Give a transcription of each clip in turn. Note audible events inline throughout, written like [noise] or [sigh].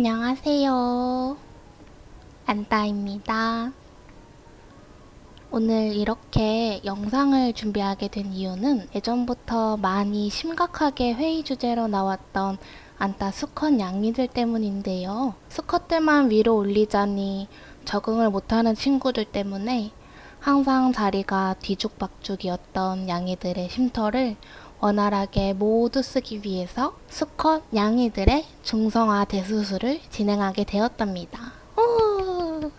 안녕하세요. 안따입니다. 오늘 이렇게 영상을 준비하게 된 이유는 예전부터 많이 심각하게 회의 주제로 나왔던 안따 수컷 양이들 때문인데요. 수컷들만 위로 올리자니 적응을 못하는 친구들 때문에 항상 자리가 뒤죽박죽이었던 양이들의 쉼터를 원활하게 모두 쓰기 위해서 수컷 양이들의 중성화 대수술을 진행하게 되었답니다. 오!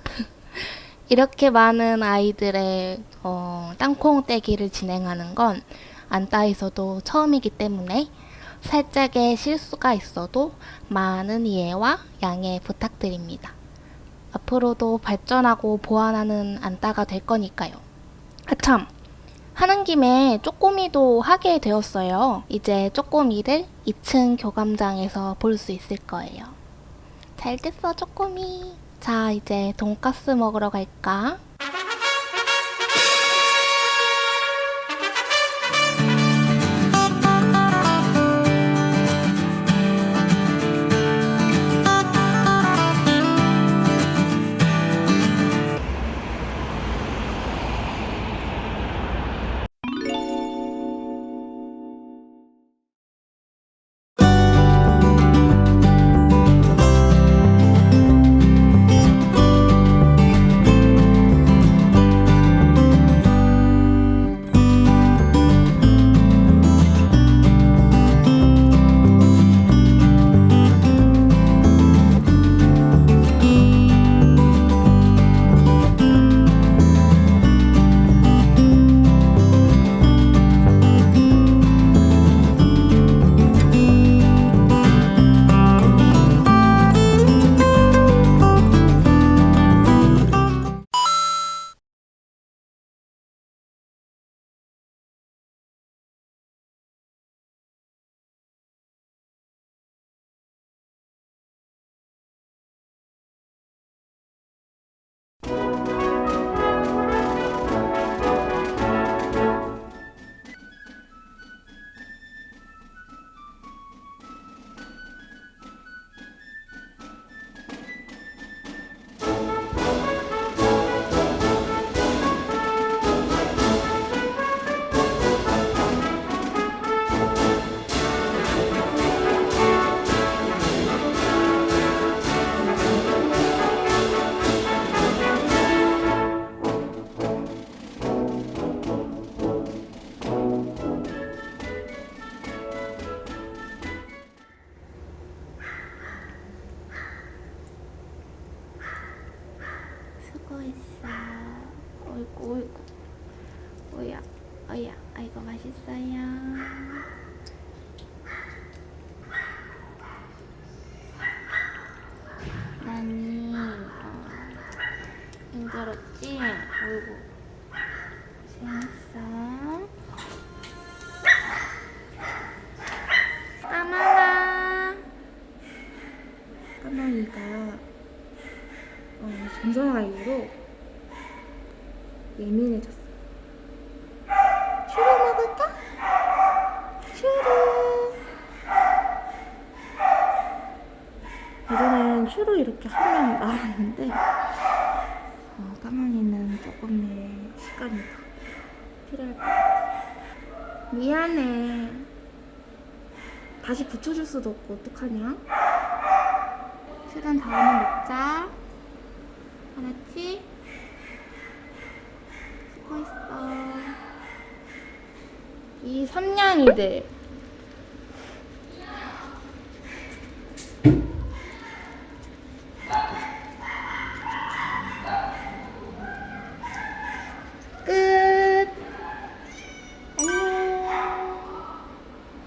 [laughs] 이렇게 많은 아이들의 어, 땅콩 떼기를 진행하는 건 안따에서도 처음이기 때문에 살짝의 실수가 있어도 많은 이해와 양해 부탁드립니다. 앞으로도 발전하고 보완하는 안따가 될 거니까요. 아참! 하는 김에 쪼꼬미도 하게 되었어요. 이제 쪼꼬미를 2층 교감장에서 볼 수 있을 거예요. 잘 됐어, 쪼꼬미. 자, 이제 돈가스 먹으러 갈까? 수고했어. 어이구, 어이구. 오야, 어야, 아이고, 맛있어요. 나니, 어, 힘들었지? 어이구. 고생했어. 어, 정상화 이후로 예민해졌어. 슈루 먹을까? 슈루. 예전엔 슈루 이렇게 하면 나왔는데 어, 까망이는 조금의 시간이 더 필요할 것 같아. 미안해. 다시 붙여줄 수도 없고 어떡하냐? 슈는 다음에 먹자. 알았지? 수고했어. 이 삼냥이들.